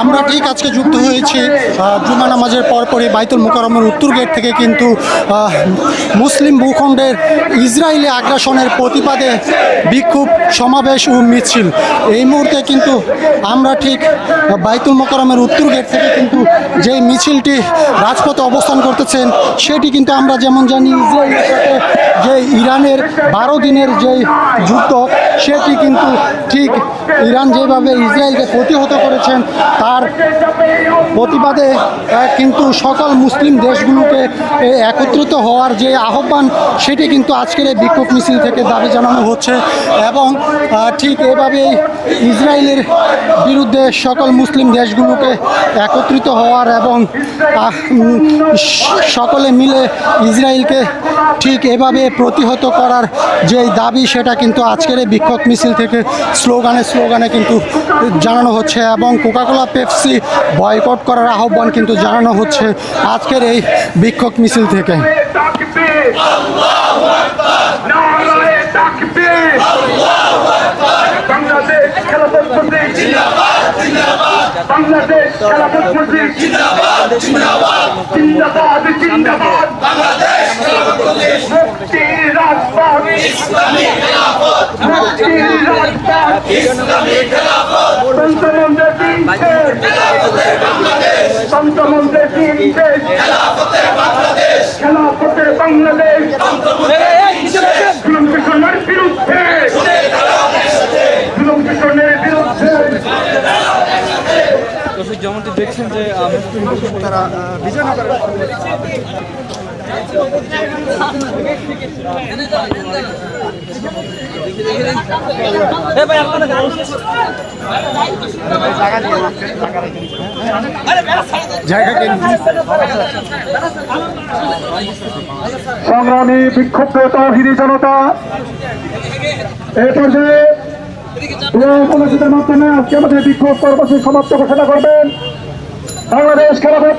আমরা ঠিক আজকে যুক্ত হয়েছি জুমা নামাজের পরপরই বাইতুল মুকাররমের উত্তর গেট থেকে কিন্তু মুসলিম ভূখণ্ডের ইসরায়েলি আগ্রাসনের প্রতিবাদে বিক্ষোভ, সমাবেশ ও মিছিল। এই মুহূর্তে কিন্তু আমরা ঠিক বাইতুল মোকারমের উত্তর গেট থেকে কিন্তু যে মিছিলটি রাজপথে অবস্থান করতেছেন, সেটি কিন্তু আমরা যেমন জানি, ইসরায়েলের সাথে যে ইরানের বারো দিনের যে যুদ্ধ, সেটি কিন্তু ঠিক ইরান যেভাবে ইসরায়েলকে প্রতিহত করেছেন, তার প্রতিবাদে কিন্তু সকল মুসলিম দেশগুলোকে একত্রিত হওয়ার যে আহ্বান, সেটি কিন্তু আজকের এই বিক্ষোভ মিছিল থেকে দাবি জানানো হচ্ছে এবং ঠিক এভাবেই ইসরায়েলের বিরুদ্ধে সকল মুসলিম দেশগুলোকে একত্রিত হওয়ার এবং সকলে মিলে ইসরায়েলকে ঠিক এভাবে প্রতিহত করার যে দাবি, সেটা কিন্তু আজকের এই বিক্ষোভ মিছিল থেকে স্লোগানে স্লোগানে কিন্তু জানানো হচ্ছে এবং কোকাকোলা, পেপসি বয়কট করার আহ্বান কিন্তু জানানো হচ্ছে আজকের এই বিক্ষোভ মিছিল থেকে। বাংলাদেশ খেলাফত মজলিস জিন্দাবাদ জিন্দাবাদ। জিন্দাবাদ জিন্দাবাদ। বাংলাদেশ খেলাফত মজলিস মুক্তি রাজপথ। ইসলামী খেলাফত। মুক্তি রাজপথ। ইসলামী খেলাফত। সন্তমন্দের দিন শেষ খেলাফতে বাংলাদেশ। সন্তমন্দের দিন শেষ খেলাফতের বাংলাদেশ জুলুম শোষণের বিরুদ্ধে জুলুম শোষণের বিরুদ্ধে দর্শক যেমনটি দেখছেন যে তারা বিজয়নগর সংগ্রামী বিক্ষুব্ধ জনতা এই পর্যায়ে উপলক্ষিতের মাধ্যমে আজকে আমাদের বিক্ষোভ কর্মসূচি সমাপ্ত ঘোষণা করবেন। বাংলাদেশ খেলাফত